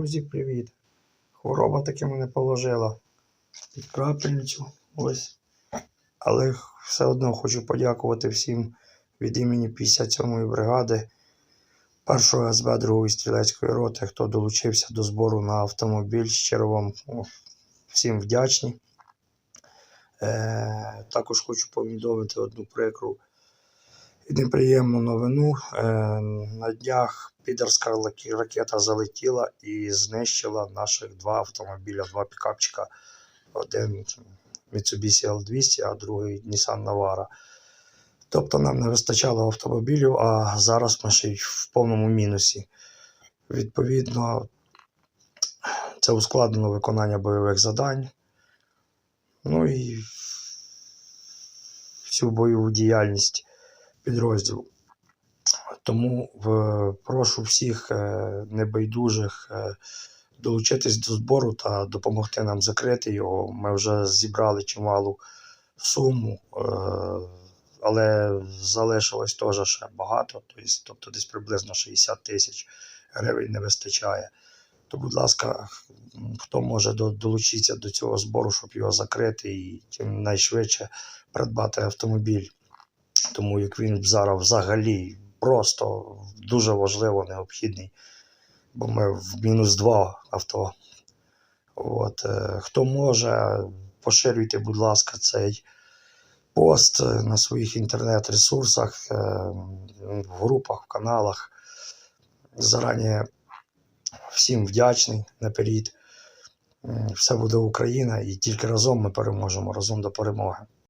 Друзі, привіт! Хвороба таки мене положила під крапельницю. Ось. Але все одно хочу подякувати всім від імені 57-ї бригади, 1-го СБ 2-ї стрілецької роти, хто долучився до збору на автомобіль. Щиро вам всім вдячні. Е, також хочу повідомити одну прикру неприємну новину. Е, на днях підерська ракета залетіла і знищила наших два автомобіля, два пікапчика. Один Mitsubishi L200, а другий Nissan Navara. Тобто нам не вистачало автомобілів, а зараз ми ще й в повному мінусі. Відповідно, це ускладнено виконання бойових завдань. Ну і всю бойову діяльність підрозділу. Тому в- прошу всіх е, небайдужих е, долучитись до збору та допомогти нам закрити його. Ми вже зібрали чималу суму, е, але залишилось теж ще багато, тобто, десь приблизно 60 тисяч гривень не вистачає. То, будь ласка, хто може до- долучитися до цього збору, щоб його закрити і чим найшвидше придбати автомобіль. Тому як він зараз взагалі просто дуже важливо необхідний, бо ми в мінус два авто. От, е, хто може, поширюйте, будь ласка, цей пост на своїх інтернет-ресурсах, е, в групах, в каналах. Зарані всім вдячний наперед. Все буде Україна, і тільки разом ми переможемо, разом до перемоги.